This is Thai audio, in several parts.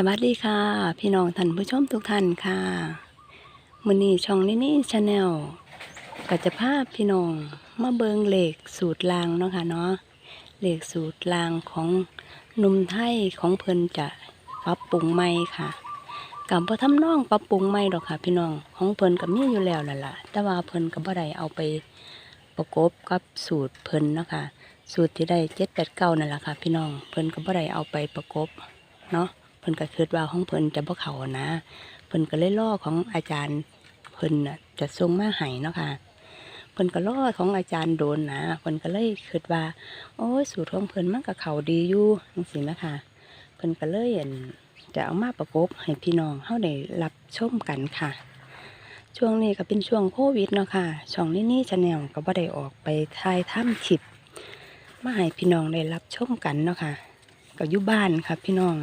สวัสดีค่ะ พี่น้องท่านผู้ชมทุกท่านค่ะมือนี้ช่องนี้นี่ชาแนลก็จะพาพี่น้องมาเบิงเหลขสูตรลางเนาะค่ะเนาะเหลขสูตรลางของหนุ่มไทยของเพิ่นจะปรับปรุงใหม่ค่ะกับบ่ทำนองปรับปรุงใหม่ดอกค่ะ พี่น้องของเพิ่นก็มีอยู่แล้วล่ะล่ะแต่ว่าเพิ่นก็บ่ได้เอาไปประกบกับสูตรเพิ่นเนาะค่ะสูตรที่ได้7 8 9นั่นแหละค่ะ พี่น้องเพิ่นก็บ่ได้เอาไปประกบเนาะ พิ่นก็คิดว่าของเพิ่นจะบ่เขานะ เพิ่นก็เลยล่อของอาจารย์ เพิ่นน่ะจะส่งมาให้เนาะค่ะเพิ่นก็ล่อของอาจารย์โดนนะเพิ่นก็เลยคิดว่า โอ้ยสูตรของเพิ่นมันก็เขาดีอยู่จังซี่นะคะเพิ่นก็เลยอั่นจะเอามาประกบให้พี่น้องเฮาได้รับชมกันค่ะ ช่วงนี้ก็เป็นช่วงโควิดเนาะค่ะ ช่องนี้นี่ชาแนลก็บ่ได้ออกไปถ่ายทำคลิปมาให้พี่น้องได้รับชมกันเนาะค่ะก็อยู่บ้านค่ะพี่น้อง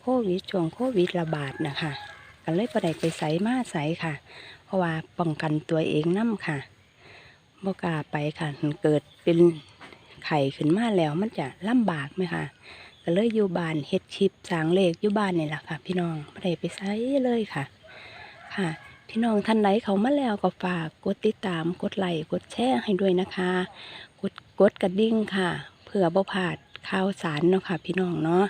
โควิดช่วงโควิดระบาดนะคะก็เลยประด้ไปใส่มาใส่ค่ะ เพราะว่าป้องกันตัวเองนํค่ะบกาไปค่ะเกิดเป็นไข่ขึ้นมาแล้วมันจะลำบากไหมค่ะก็เลยอยู่บ้านเฮ็ดคลิปสางเลขอยู่บ้านนี่แหละค่ะ พี่น้องบ่ได้ไปใส่เลยค่ะ ค่ะ พี่น้องท่านใดเขามาแล้วก็ฝากกดติดตามกดไลค์กดแชร์ให้ด้วยนะคะ กดกดกระดิ่งค่ะเพื่อบ่พลาดข่าวสารเนาะค่ะ พี่น้องเนาะ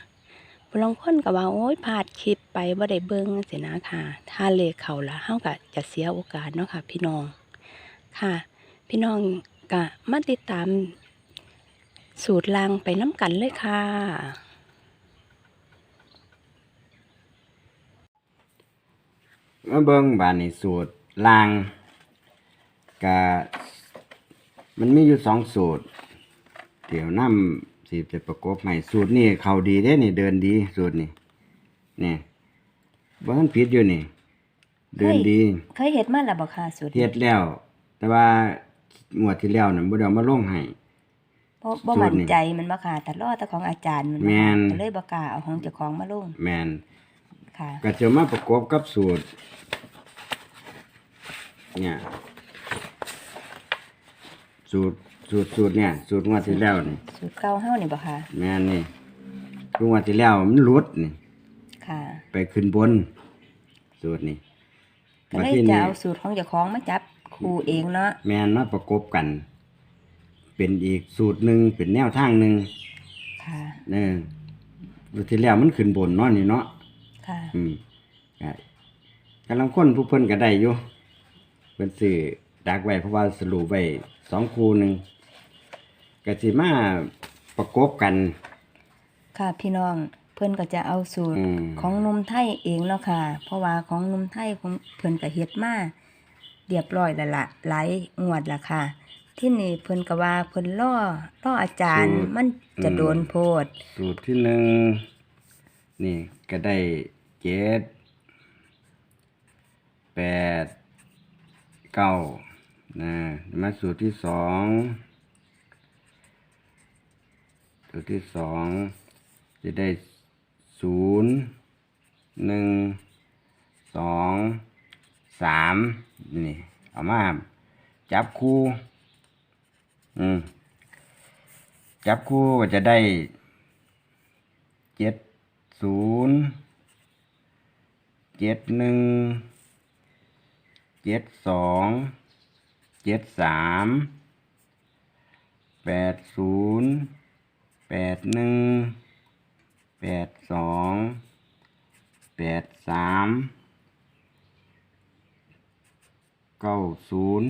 บางคนก็ว่าโอ๊ยพลาดคลิปไปบ่ได้เบิ่งสินะค่ะ ถ้าเลขเขาละเฮาก็จะเสียโอกาสเนาะค่ะ พี่น้องค่ะ พี่น้องก็มาติดตาม สูตรลางไปน้ำกันเลยค่ะมาเบิ่งบานนี่สูตรลางกะมันมีอยู่สองสูตร เดี๋ยวน้ำ สีจะประกบให้สูตรนี่เขาดีเด้นี่เดินดีสูตรนี่นี่บ่ทันผิดอยู่นี่ เดินดี เคยเฮ็ดมาแล้วบ่ค่ะสูตรเฮ็ดแล้ว แต่ว่างวดที่แล้วน่ะบ่ได้เอามาลงให้บ่บ่มั่นใจมันบ่ค่ะแต่รอแต่ของอาจารย์มันบ่แม่ค่ะนก็เลยบ่กล้าเอาของเจ้าของมาลงแม่นค่ะก็จะมาประกบกับสูตร เนี่ยสูตร สูตรสูตรเนี่ย สูตรงวดที่แล้วนี่สูตรเก่าเฮานี่บ่ค่ะ แม่นนี่ทุกงวดที่แล้วมันหลุดนี่ค่ะ ไปขึ้นบน สูตรนี่ก็เลยที่จะนี่เอาสูตรของเจ้าของมาจับคู่เองเนาะแม่นมาประกบกัน เป็นอีกสูตรหนึ่งเป็นแนวทางหนึ่งค่ะเนี่ยงวดที่แล้วมันขึ้นบนเนาะนี่เนาะค่ะ อืมก็กำลังคนผู้เพิ่นก็ได้อยู่เพิ่นซื้อดักไว้เพราะว่าสรุปไว้สองคู่หนึ่ง ก็สิมาประกบกัน ค่ะพี่น้องเพิ่นก็จะเอาสูตรอืม ของหนุ่มไทยเองเนาะค่ะ เพราะว่าของหนุ่มไทยของเพิ่นก็เฮ็ดมาเรียบร้อยแล้วล่ะหลายงวดละค่ะ ที่นี่เพิ่นก็ว่าเพิ่นล่อล่ออาจารย์สูตรมันจะอืม โดนโพดสูตรที่หนึ่งนี่ก็ได้เจ็ดแปดเก้านะมาสูตรที่สองสู ตรที่สองจะได้ศูนย์หนึ่งสองสามนี่เอามาจับคู่ อืมจับคู่ก็จะได้เจ็ดศูนย์เจ็ดหนึ่งเจ็ดสองเจ็ดสามแปดศูนย์ แปดหนึ่งแปดสองแปดสามเก้าศูนย์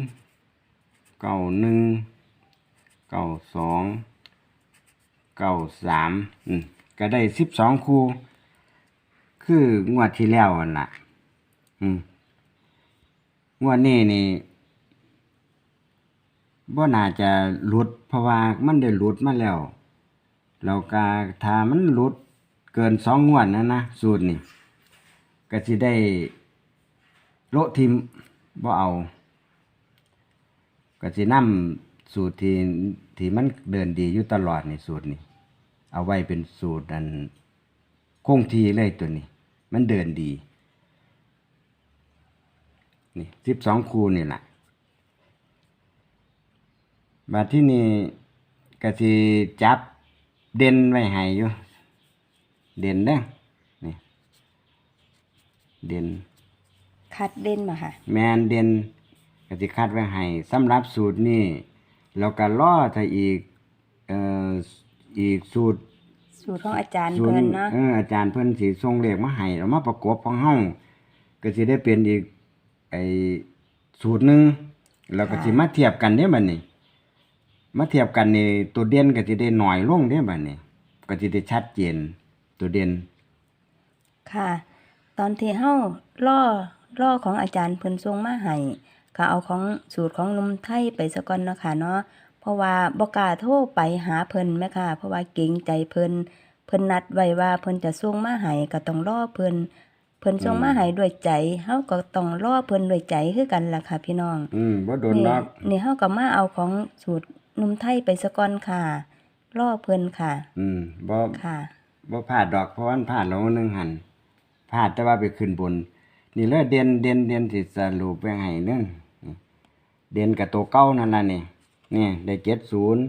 เก้าหนึ่งเก้าสองเก้าสามก็ได้สิบสองคูคืองวดที่แล้วนั่นละอืมงวดนี้นี่บ่น่าจะหลุดเพราะว่ามันได้หลุดมาแล้ว เราก็ถ้ามันหลุดเกินสองงวดนะนะสูตรนี่ก็สิได้โละทิมบ่เอา ก็สินำสูตรที่ที่มันเดินดีอยู่ตลอดนี่สูตรนี่เอาไว้เป็นสูตรอันคงทีเลยตัวนี้ มันเดินดีนี่สิบสองคูนี่แหละบัดที่นี่ก็สิจับ เด่นไว้ให้อยู่ เด่นเด้อนี่ เด่น คัดเด่นมาค่ะ แมนเด่นก็สิคัดไว้ให้สำหรับสูตรนี้แล้วก็รอถ้าอีกเอ่ออีกสูตรสูตรของอาจารย์สูตรเพิ่นเนาะเอออาจารย์เพิ่นสิส่งเลขมาให้แล้วมาประกบของเฮาก็สิได้เป็นอีกไอ้สูตรหนึงแล้วก็สิมาเทียบกันเด้บัดนี้ มาเทียบกันนี่ตัวเด่นก็สิได้น้อยลงเด้บัดนี้ก็สิได้ชัดเจนตัวเด่นค่ะ ตอนที่เฮาล่อล่อของอาจารย์เพิ่นส่งมาให้ก็เอาของสูตรของหนมไทยไปซะก่อนเนาะค่ะเนาะเพราะว่าบ่กล้าโทรไปหาเพิ่นแม่ค่ะ เพราะว่าเกรงใจเพิ่นเพิ่นนัดไว้ว่าเพิ่นจะส่งมาให้ก็ต้องรอเพิ่นเพิ่นส่งมาให้ด้วยใจเฮาก็ต้องรอเพิ่นด้วยใจคือกันล่ะค่ะ พี่น้อง อืมบ่โดนนี่ดอกนี่เฮาก็มาเอาของสูตร หนมไทยไปซะก่อนค่ะรอเพิ่นค่ะ อืมบ่ค่ะบ่พลาดดอกเพราะว่ามันพลาดแล้วหนึงหันพลาดแต่ว่าไปขึ้นบน นี่เลยเด่นเด่นเด่นสิสรุปไปให้เนึงนี่เด่นกับตัวเก้านั่นล่ะนี่นี่ได้เจ็ดศูนย์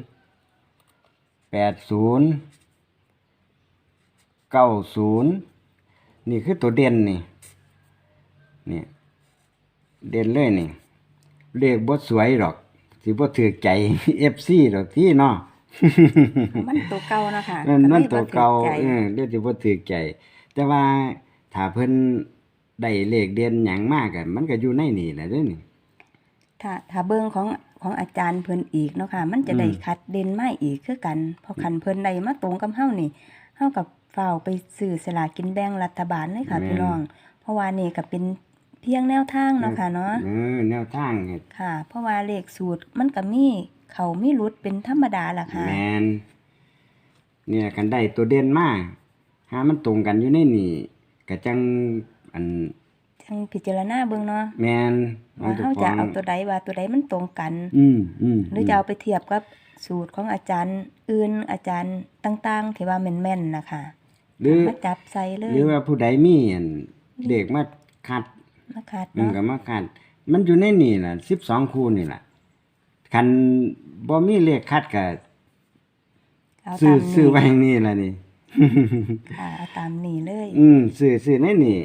แปดศูนย์เก้าศูนย์นี่คือตัวเด่นนี่นี่เด่นเลยนี่เลขบ่สวยดอก สิบ่ถือใจ FC ดอกที่เนาะ มันตัวเก่านะคะมันมันตัวเก่าก็ลยบ่เอถูกใจอเดี๋ยวสิบ่ถูกใจ แต่ว่าถ้าเพิ่นได้เลขเด่นหยังมากอะมันก็อยู่ในนี่แหละเด้อนี่ ถ้าถ้าเบิ่งของของอาจารย์เพิ่นอีกเนาะค่ะ มันจะได้อืมคัดเด่นมาอีกคือกันเพราะคันเพิ่นได้มาตรงกับเฮานี่เฮากับฝ้าวไปซื้อสลากกินแบ่งรัฐบาลเลยค่ะพี่น้อง เพราะว่านี่ก็เป็น เพียงแนวทางเนาะค่ะเนาะเออแนวทางนี่ค่ะ เพราะว่าเลขสูตรมันก็มีเขามีหลุดเป็นธรรมดาล่ะค่ะแมนเนี่ยกันได้ตัวเด่นมาหามันตรงกันอยู่ในนี่ก็จังอันจังพิจารณาเบิ่งเนาะแมนว่าเฮาจะเอาตัวใดว่าตัวใดมันตรงกัน อืมอืมหรือจะเอาไปเทียบกับสูตรของอาจารย์ อื่นอาจารย์ต่างๆที่ว่าแม่นๆนะคะหรือมาจับใส่เลย หรือว่าผู้ใดมีอันเด็กมาคัด มาคัดมันเนาะก็มาคัดมันอยู่ในนี่ล่ะ12คู่นี่ล่ะคันบ่มีเลขคัดก็เอาซื้อตามซื้อนี้ไว้อย่างนี้ล่ะนี่ ค่ะเอาตามนี้เลย อืมซื้อซื้อในนี่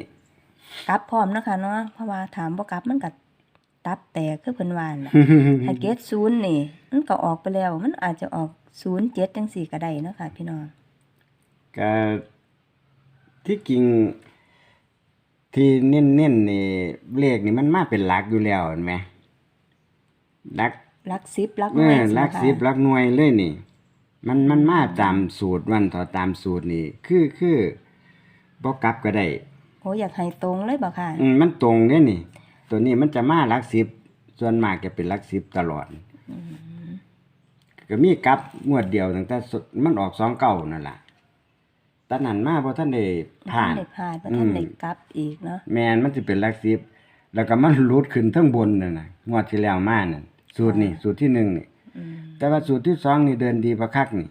กลับพร้อมเนาะคะเนาะเพราะว่าถามบ่กลับมันก็ตับแตกคือเพิ่นว่าน่ะถ้าเกตศูนย์นี่มันก็ออกไปแล้ว มันอาจจะออกศูนย์เจ็ดจังสี่ก็ได้เนาะค่ะ พี่น้องก็ที่จริง ที่เน้นๆนี่เลขนี่มันมาเป็นหลักอยู่แล้วเห็นไหมหลักลักซิบลักเอหน่วยอหลักค่ะสิบหลักหน่วยเลยนี่ มันมันมาตามสูตรมันต่อตามสูตรนี่ คือคือบ่กลับก็ได้โอ้อยากให้ตรงเลยบ่ค่ะ อืมมันตรงเด้นี่ ตัวนี้มันจะมาหลักสิบส่วนมากจะเป็นหลักสิบตลอด ก็มีกลับงวดเดียวตั้งแต่สุดมันออกสองเก้านั่นล่ะ ตอนนั้นมาเพราะท่านได้บ่ผ่าทันนได้ผ่านบ่อืทันมได้กลับอีกเนาะแมนมันจะเป็นหลักสิบแล้วก็มันรูดขึ้นทั้งบนนั่นน่ะงวดที่แล้วมานั่นสูตรนี่สูตรที่หนึ่งนี่อืมแต่ว่าสูตรที่สองนี่เดินดีประคักนี่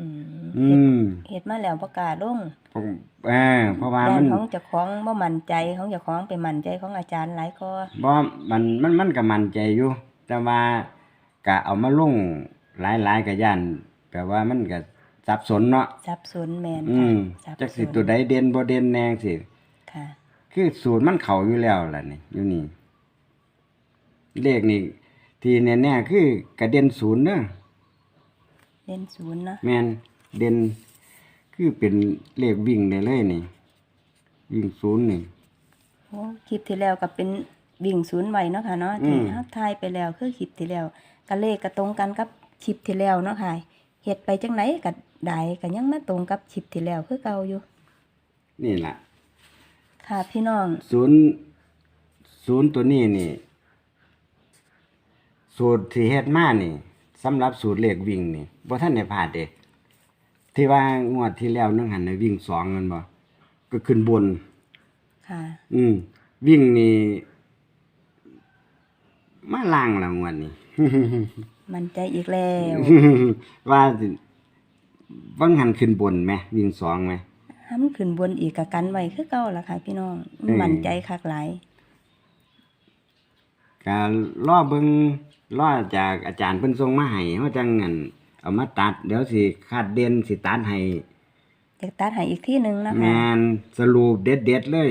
อืมอืมเฮ็ดมาแล้วบ่กล้าลงเพราะเอ่าเพราะว่าด้ามันนของเจ้าของบ่มั่นใจของเจ้าของไปมั่นใจของอาจารย์หลายก็บ่มันมันมันก็มั่นใจอยู่ แต่ว่าก็เอามาลงหลายๆก็ย่านแปลว่ามันก็ สับสนเนาะสับสนแม่นอืค่ะมสับจักสิสนตัวใดเด่นบ่เด่นแนงสิค่ะ คือสูตรมันเข้าอยู่แล้วล่ะนี่อยู่นี่ เลขนี่ที่แน่ๆคือกระเด็นศูนย์เด้อเล่นศูนย์เนาะแม่นเด่นคือเป็นเลขวิ่งได้เลยนี่ วิ่งศูนย์นี่ โอ้คลิปที่แล้วก็เป็นวิ่งศูนย์ไว้เนาะค่ะเนาะอืที่มเฮาทายไปแล้วคือคลิปที่แล้วก็เลขก็ตรงกันกับคลิปที่แล้วเนาะค่ะเฮ็ดไปจังไดก็ ได้ก็ยังมาตรงกับคลิปที่แล้วคือเก่าอยู่ นี่ล่ะค่ะพี่น้อง ศูนย์ศูนย์ตัวนี้นี่ สูตรที่เฮ็ดมานี่สำหรับสูตรเลขวิ่งนี่บ่ทันได้พลาดเด้ที่ว่างวดที่แล้วนึงหันน่ะวิ่งสองแมันบ่ก็ขึ้นบน ค่ะ อืม วิ่งนี่มาล่างและงวดนี้ มั่นใจอีกแล้ว ว่าสิ วังหันขึ้นบนไหมวิ่งสองไหมห้ามขึ้นบนอีกก็กันไว้คือเก่าล่ะค่ะ พี่น้องเอ้ยมั่นใจคักหลายก็ล่อเบิงล่อจากอาจารย์เพิ่นส่งมาให้เฮาจังงั้นเอามาตัด เดี๋ยวสิคาดเด่นสิตัดให้จะตัดให้อีกที่หนึงนะแมคะนสรุปเด็ดๆเลย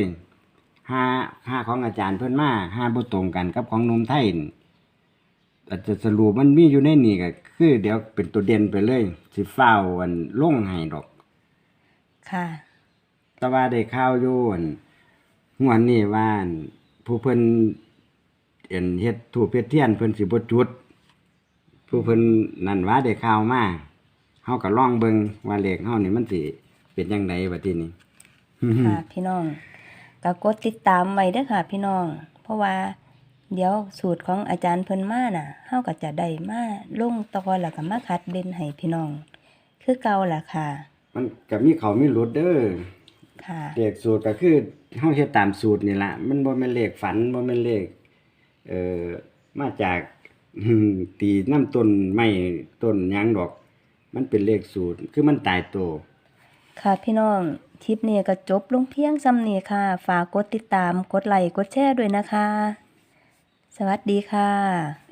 ห้าห้าของอาจารย์เพิ่นมาห้าบ่ตรงกันกับของหนมไทยนี่ อาจจะสรุปมันมีอยู่ในนี่ก็คือเดี๋ยวเป็นตัวเด่นไปเลยสิฟ้าวอันลงให้ดอก ค่ะ แต่ว่าได้ข่าวอยู่อั่นงวดนี้ว่าอั่นผู้เพิ่นเอ็นเฮ็ดถูกเพชรเทียนเพิ่นสิบ่จุด ผู้เพิ่นนั่นว่าได้ข่าวมาเฮาก็ลองเบิ่งว่าเลขเฮานี่มันสิเป็นจังไดบัดทีนี้ ค่ะ พี่น้องก็กดติดตามไว้เด้อค่ะ พี่น้อง เพราะว่า เดี๋ยวสูตรของอาจารย์เพิ่นมาน่ะเฮาก็จะได้มาลงตอแล้วก็มาคัดเด่นให้พี่น้อง คือเก่าล่ะค่ะ มันก็มีเขามีหลุดเด้อค่ะ เลขสูตรก็คือเฮาเฮ็ดตามสูตรนี่ล่ะมันบ่แม่นเลขฝันบ่แม่นเลขเอ่อมาจากอืมตีน้ำต้นไม้ต้นหยังดอก มันเป็นเลขสูตร คือมันตายตัว ค่ะพี่น้องคลิปนี้ก็จบลงเพียงซ้ำนี้ค่ะ ฝากกดติดตามกดไลค์กดแชร์ด้วยนะคะ สวัสดีค่ะ